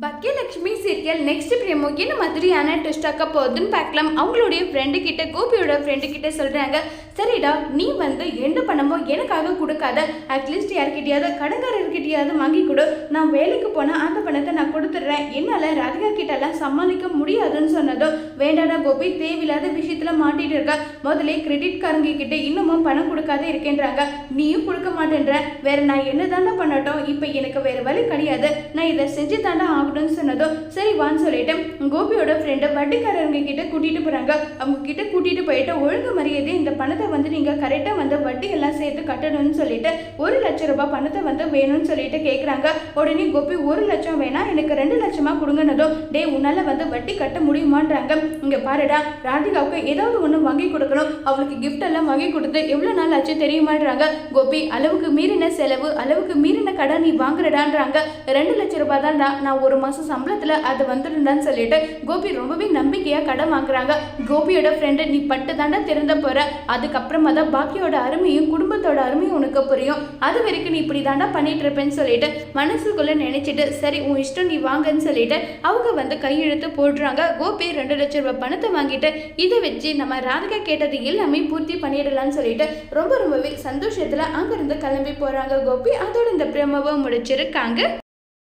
Bye. Baakiyalakshmi serial next promo என்ன மாதிரியான test ஆக்க போகுதுன்னு பார்க்கலாம். அவங்களுடைய ஃப்ரெண்டு கிட்ட கோபியோட ஃப்ரெண்டு கிட்ட சொல்றாங்க சரிடா நீ வந்து என்ன பண்ணமோ எனக்காக கொடுக்காத. அட்லீஸ்ட் யார்கிட்டயாவது கடங்காரர்கிட்டயாவது வாங்கி கொடு. நான் வேலைக்கு போனால் அந்த பணத்தை நான் கொடுத்துட்றேன். என்னால் ராதிகா கிட்டலாம் சமாளிக்க முடியாதுன்னு சொன்னதும் வேண்டாடா கோபி தேவையில்லாத விஷயத்துல மாட்டிட்டு இருக்க. முதலே கிரெடிட் காரங்க கிட்ட இன்னமும் பணம் கொடுக்காத இருக்கேன்றாங்க. நீயும் கொடுக்க மாட்டேன்ற. வேற நான் என்ன தானே பண்ணட்டும். இப்போ எனக்கு வேற வழி கிடையாது. நான் இதை செஞ்சு தாண்டா ஆகணும்னு சொன்னதும் சரி வான்னு சொல்லிட்டு கோபியோட ஃப்ரெண்டு வட்டிக்காரங்க கிட்ட கூட்டிட்டு போறாங்க. அவங்க கிட்ட கூட்டிட்டு போயிட்டு ஒழுங்கு மரியாதை இந்த பணத்தை வந்து நீங்க கரெக்டா வந்து வட்டி எல்லாம் சேர்த்து கட்டணும்னு சொல்லிட்டு ஒரு லட்சம் ரூபாய் பணத்தை வந்து வேணும்னு சொல்லிட்டு கேக்குறாங்க. உடனே கோபி ஒரு லட்சம் வேணா எனக்கு ரெண்டு லட்சமா கொடுங்கனதும் டே உன்னால வந்து வட்டி கட்ட முடியுமான்றாங்க. இங்க பாருடா ராதிகாவுக்கு ஏதாவது ஒன்று வாங்கி கொடுக்கணும். அவளுக்கு கிஃப்ட் எல்லாம் வாங்கி கொடுத்து எவ்வளோ நாள் ஆச்சு தெரியுமான்றாங்க. கோபி அளவுக்கு மீறின செலவு அளவுக்கு மீறின கடன் நீ வாங்குறடான்றாங்க. ரெண்டு லட்சம் ரூபாய் தான் நான் ஒரு மாதம் சம்பளத்தில் அது வந்துருந்தான்னு சொல்லிட்டு கோபி ரொம்பவே நம்பிக்கையாக கடன் வாங்குறாங்க. கோபியோட ஃப்ரெண்டு நீ பட்டு தாண்டா திறந்த போகிற அதுக்கப்புறமா தான் பாக்கியோட அருமையும் குடும்பத்தோட அருமையும் உனக்கு புரியும். அது வரைக்கும் நீ இப்படி தாண்டா பண்ணிட்டு இருப்பேன்னு சொல்லிட்டு மனசுக்குள்ளே நினைச்சிட்டு சரி உன் இஷ்டம் நீ வாங்கன்னு சொல்லிட்டு அவங்க வந்து கையெழுத்து போடுறாங்க. கோபி ரெண்டு லட்சம் ரூபாய் பணத்தை வாங்கிட்டு இதை வச்சு நம்ம ராதிகா கேட்டது எல்லாமே பூர்த்தி பண்ணிடலாம்னு சொல்லிட்டு ரொம்ப ரொம்பவே சந்தோஷத்தில் அங்கேருந்து கிளம்பி போகிறாங்க கோபி. அதோட இந்த பிரமவை முடிச்சிருக்காங்க.